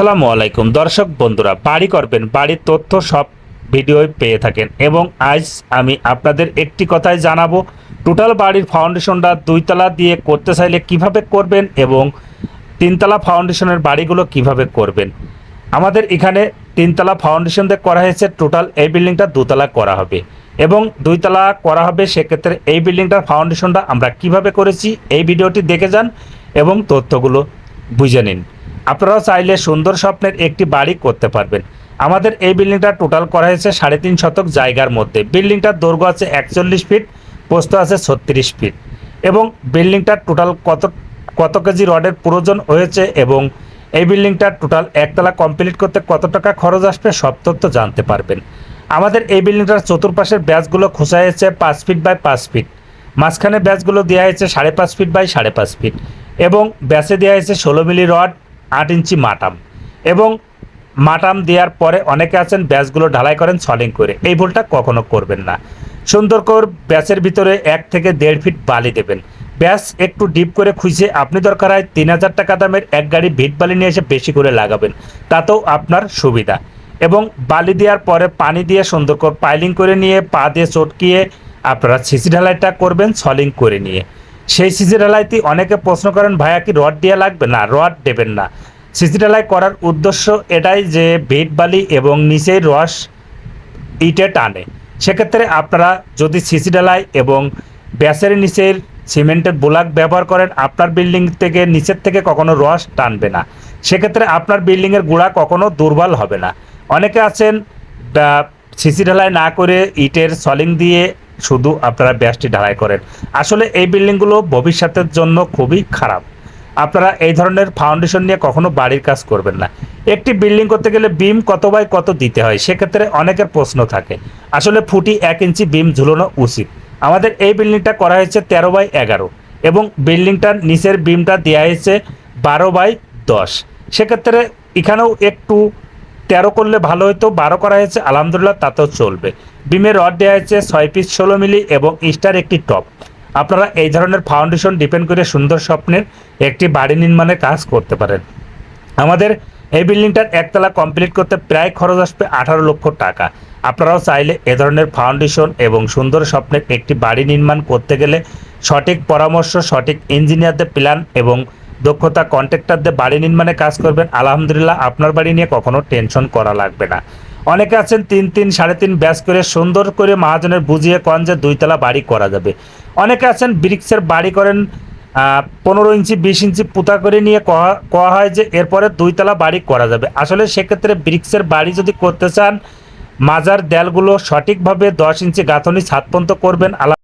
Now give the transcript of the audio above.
আসসালামু আলাইকুম। দর্শক বন্ধুরা বাড়ি করবেন বাড়ির তথ্য সব ভিডিওই পেয়ে থাকেন এবং আজ আমি আপনাদের একটি কথাই জানাব। টোটাল বাড়ির ফাউন্ডেশনটা দুইতলা দিয়ে করতে চাইলে কীভাবে করবেন এবং তিনতলা ফাউন্ডেশনের বাড়িগুলো কীভাবে করবেন? আমাদের এখানে তিনতলা ফাউন্ডেশন দিয়ে করা হয়েছে, টোটাল এই বিল্ডিংটা দুতলা করা হবে। এবং দুইতলা করা হবে, সেক্ষেত্রে এই বিল্ডিংটার ফাউন্ডেশনটা আমরা কীভাবে করেছি, এই ভিডিওটি দেখে যান এবং তথ্যগুলো বুঝে নিন। আপনারাও চাইলে সুন্দর স্বপ্নের একটি বাড়ি করতে পারবেন। আমাদের এই বিল্ডিংটা টোটাল করা হয়েছে সাড়ে তিন শতক জায়গার মধ্যে। বিল্ডিংটার দৈর্ঘ্য আছে একচল্লিশ ফিট, পোস্ত আছে ছত্রিশ ফিট। এবং বিল্ডিংটার টোটাল কত কত কেজি রডের প্রয়োজন হয়েছে এবং এই বিল্ডিংটা টোটাল একতলা কমপ্লিট করতে কত টাকা খরচ আসবে সব তথ্য জানতে পারবেন। আমাদের এই বিল্ডিংটার চতুর্পাশের ব্যাচগুলো খোঁচা হয়েছে পাঁচ ফিট বাই পাঁচ ফিট। মাঝখানে ব্যাচগুলো দেওয়া হয়েছে সাড়ে পাঁচ ফিট বাই সাড়ে পাঁচ ফিট। এবং ব্যাচে দেওয়া হয়েছে ষোলো মিলি রড আট ইঞ্চি মাটাম। এবং মাটাম দেওয়ার পরে অনেকে আছেন ব্যাচগুলো ঢালাই করেন, সলিং করে। এই ভুলটা কখনো করবেন না। সুন্দর করে ব্যাচের ভিতরে এক থেকে দেড় ফিট বালি দেবেন। ব্যাস একটু ডিপ করে খুঁজে আপনি দরকার হয় তিন হাজার টাকা দামের এক গাড়ি ভিট বালি নিয়ে এসে বেশি করে লাগাবেন। তাতেও আপনার সুবিধা। এবং বালি দেওয়ার পরে পানি দিয়ে সুন্দর করে পাইলিং করে নিয়ে পা দিয়ে চটকিয়ে আপনারা সিসি ঢালাইটা করবেন, সলিং করে নিয়ে। সেই সিসি ঢালাইতে অনেকে প্রশ্ন করেন, ভাইয়া, কি রড দেওয়া লাগবে? না, রড দেবেন না। সিসি ঢালাই করার উদ্দেশ্য এটাই যে ভিট বালি এবং নিচের রস ইটে টানে। সেক্ষেত্রে আপনারা যদি সিসি ঢালাই এবং ব্যাসের নিচের সিমেন্টের ব্লক ব্যবহার করেন, আপনার বিল্ডিং থেকে নিচের থেকে কখনো রস টানবে না। সেক্ষেত্রে আপনার বিল্ডিংয়ের গুঁড়া কখনো দুর্বল হবে না। অনেকে আছেন সিসি ঢালাই না করে ইটের সলিং দিয়ে শুধু আপনারা ব্যাসটি ঢালাই করেন। আসলে এই বিল্ডিংগুলো ভবিষ্যতের জন্য খুবই খারাপ। আপনারা এই ধরনের ফাউন্ডেশন নিয়ে কখনো বাড়ির কাজ করবেন না। একটি বিল্ডিং করতে গেলে বিম কত বাই কত দিতে হয়, সেক্ষেত্রে অনেকের প্রশ্ন থাকে। আসলে ফুটি এক ইঞ্চি বিম ঝুলানো উচিত। আমাদের এই বিল্ডিংটা করা হয়েছে তেরো বাই এগারো এবং বিল্ডিংটার নিচের বিমটা দেওয়া হয়েছে বারো বাই দশ। সেক্ষেত্রে এখানেও একটু তেরো করলে ভালো হতো বারো করা হয়েছে, আলহামদুলিল্লাহ তাতেও চলবে। বিমের রড দেওয়া হয়েছে ছয় পিস ষোলো মিলি এবং স্টার একটি টপ। আপনারা এই ধরনের ফাউন্ডেশন ডিপেন্ড করে সুন্দর স্বপ্নের একটি বাড়ি নির্মাণের কাজ করতে পারেন। আমাদের এই বিল্ডিংটার একতলা কমপ্লিট করতে প্রায় খরচ আসবে আঠারো লক্ষ টাকা। আপনারাও চাইলে এ ধরনের ফাউন্ডেশন এবং সুন্দর স্বপ্নের একটি বাড়ি নির্মাণ করতে গেলে সঠিক পরামর্শ, সঠিক ইঞ্জিনিয়ারদের প্ল্যান এবং দক্ষতা কন্ট্রাক্টরদের বাড়ি নির্মাণে কাজ করবেন, আলহামদুলিল্লাহ আপনার বাড়ি নিয়ে কখনো টেনশন করা লাগবে না। অনেকে আছেন তিন তিন, সাড়ে তিন ব্যাস করে সুন্দর করে মহাজনের বুঝিয়ে কন যে দুইতলা বাড়ি করা যাবে। অনেকে আছেন ব্রিক্সের বাড়ি করেন পনেরো ইঞ্চি, বিশ ইঞ্চি পুতা করে নিয়ে কওয়া হয় যে এরপরে দুইতলা বাড়ি করা যাবে। আসলে সেক্ষেত্রে ব্রিক্সের বাড়ি যদি করতে চান, মাজার দেয়ালগুলো সঠিকভাবে দশ ইঞ্চি গাঁথনি ছাদ পর্যন্ত করবেন, আলা